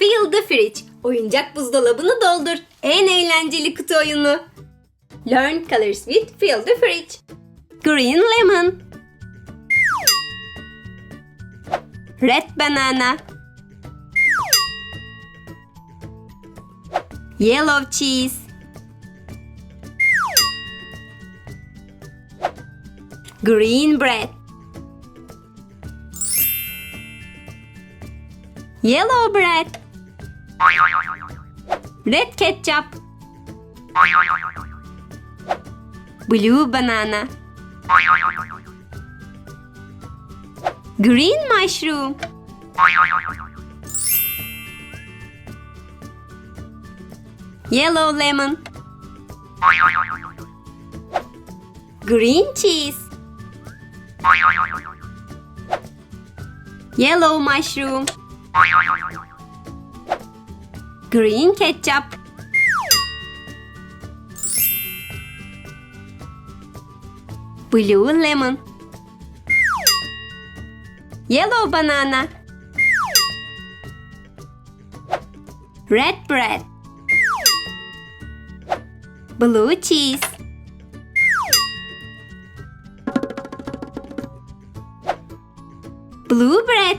Fill the fridge. Oyuncak buzdolabını doldur. En eğlenceli kutu oyunu. Learn colors with Fill the fridge. Green lemon. Red banana. Yellow cheese. Green bread. Yellow bread. Red ketchup. Blue banana. Green mushroom. Yellow lemon. Green cheese. Yellow mushroom. Green ketchup. Blue lemon. Yellow banana. Red bread. Blue cheese. Blue bread.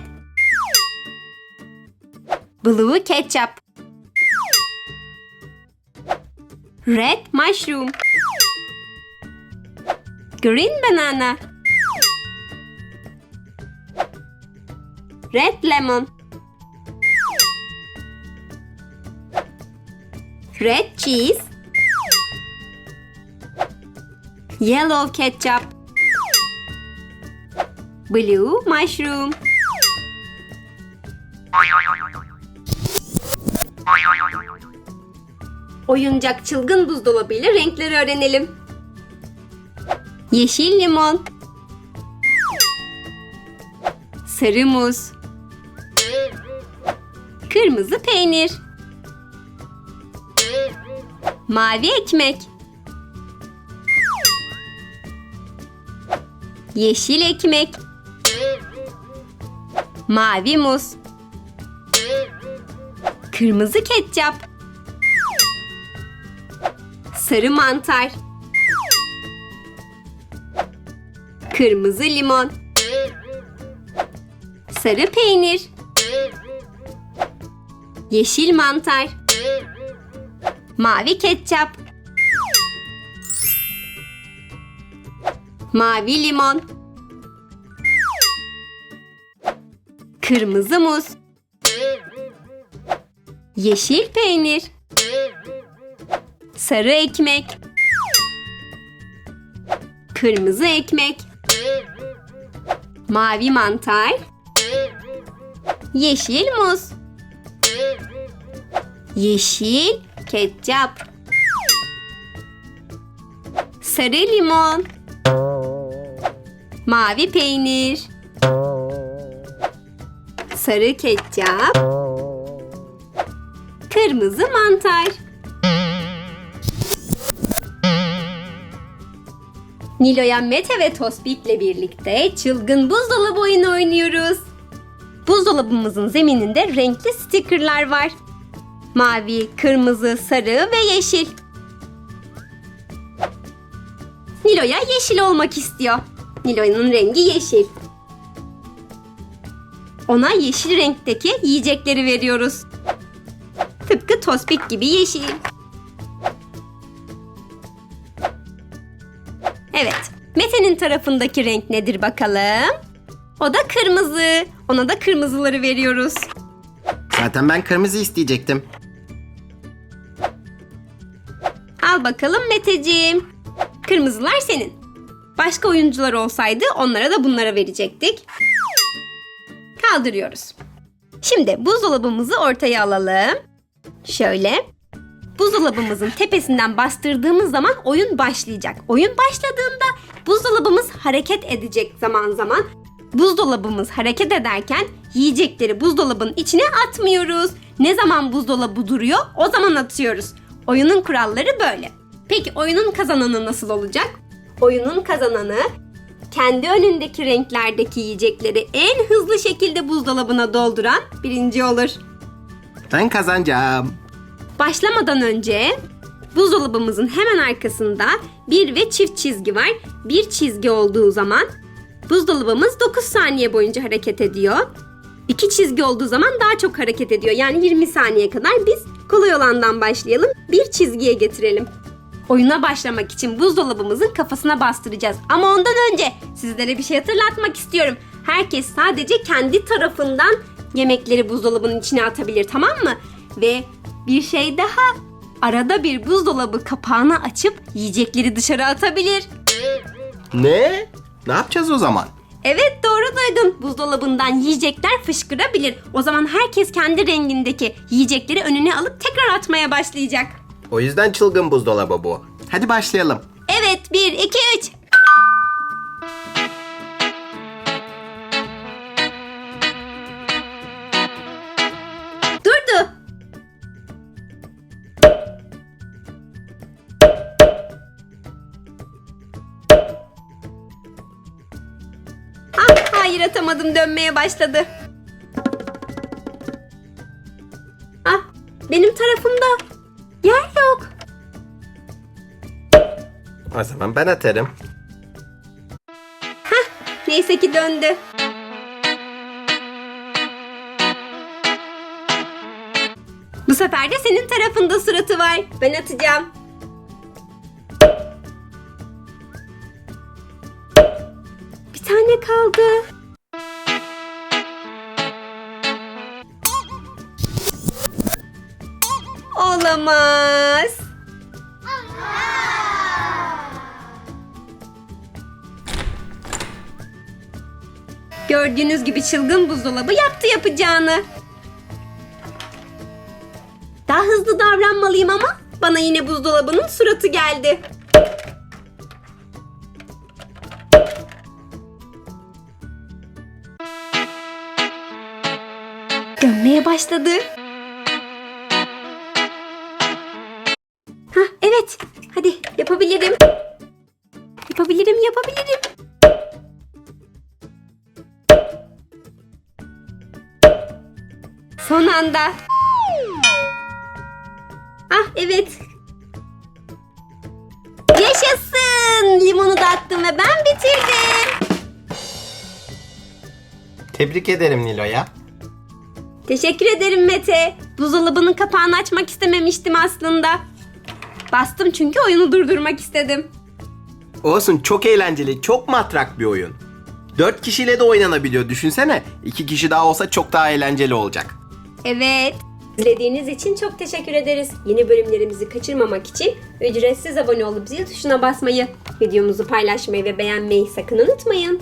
Blue ketchup. Red mushroom. Green banana. Red lemon. Red cheese. Yellow ketchup. Blue mushroom. Oyuncak çılgın buzdolabı ile renkleri öğrenelim. Yeşil limon. Sarı muz. Kırmızı peynir. Mavi ekmek. Yeşil ekmek. Mavi muz. Kırmızı ketçap. Sarı mantar. Kırmızı limon. Sarı peynir. Yeşil mantar. Mavi ketçap. Mavi limon. Kırmızı muz. Yeşil peynir. Sarı ekmek. Kırmızı ekmek. Mavi mantar. Yeşil muz. Yeşil ketçap. Sarı limon. Mavi peynir. Sarı ketçap. Kırmızı mantar. Nilo'ya Mete ve Tospik'le birlikte çılgın buzdolabı oyunu oynuyoruz. Buzdolabımızın zemininde renkli stickerlar var. Mavi, kırmızı, sarı ve yeşil. Nilo'ya yeşil olmak istiyor. Nilo'nun rengi yeşil. Ona yeşil renkteki yiyecekleri veriyoruz. Tıpkı tospik gibi yeşil. Evet, Mete'nin tarafındaki renk nedir bakalım? O da kırmızı. Ona da kırmızıları veriyoruz. Zaten ben kırmızı isteyecektim. Al bakalım Meteciğim. Kırmızılar senin. Başka oyuncular olsaydı onlara da bunlara verecektik. Kaldırıyoruz. Şimdi buzdolabımızı ortaya alalım. Şöyle. Buzdolabımızın tepesinden bastırdığımız zaman oyun başlayacak. Oyun başladığında buzdolabımız hareket edecek zaman zaman. Buzdolabımız hareket ederken yiyecekleri buzdolabının içine atmıyoruz. Ne zaman buzdolabı duruyor o zaman atıyoruz. Oyunun kuralları böyle. Peki oyunun kazananı nasıl olacak? Oyunun kazananı kendi önündeki renklerdeki yiyecekleri en hızlı şekilde buzdolabına dolduran birinci olur. Ben kazanacağım. Başlamadan önce buzdolabımızın hemen arkasında bir ve çift çizgi var. Bir çizgi olduğu zaman buzdolabımız 9 saniye boyunca hareket ediyor. İki çizgi olduğu zaman daha çok hareket ediyor. Yani 20 saniye kadar biz kolay olandan başlayalım. Bir çizgiye getirelim. Oyuna başlamak için buzdolabımızın kafasına bastıracağız. Ama ondan önce sizlere bir şey hatırlatmak istiyorum. Herkes sadece kendi tarafından yemekleri buzdolabının içine atabilir tamam mı? Ve bir şey daha. Arada bir buzdolabı kapağını açıp yiyecekleri dışarı atabilir. Ne? Ne yapacağız o zaman? Evet doğru duydun. Buzdolabından yiyecekler fışkırabilir. O zaman herkes kendi rengindeki yiyecekleri önüne alıp tekrar atmaya başlayacak. O yüzden çılgın buzdolabı bu. Hadi başlayalım. Evet 1, 2, 3. hayır atamadım dönmeye başladı. Ah benim tarafımda yer yok. O zaman ben atarım. Neyse ki döndü. Bu sefer de senin tarafında suratı var. Ben atacağım. Bir tane kaldı. Olamaz. Gördüğünüz gibi çılgın buzdolabı yaptı yapacağını. Daha hızlı davranmalıyım ama bana yine buzdolabının suratı geldi. Dönmeye başladı. Evet. Hadi yapabilirim. Yapabilirim, yapabilirim. Son anda. Ah evet. Yaşasın. Limonu da attım ve ben bitirdim. Tebrik ederim Nilo'ya. Teşekkür ederim Mete. Buzdolabının kapağını açmak istememiştim aslında. Bastım çünkü oyunu durdurmak istedim. Olsun çok eğlenceli, çok matrak bir oyun. 4 kişiyle de oynanabiliyor düşünsene. 2 kişi daha olsa çok daha eğlenceli olacak. Evet. İzlediğiniz için çok teşekkür ederiz. Yeni bölümlerimizi kaçırmamak için ücretsiz abone olup zil tuşuna basmayı, videomuzu paylaşmayı ve beğenmeyi sakın unutmayın.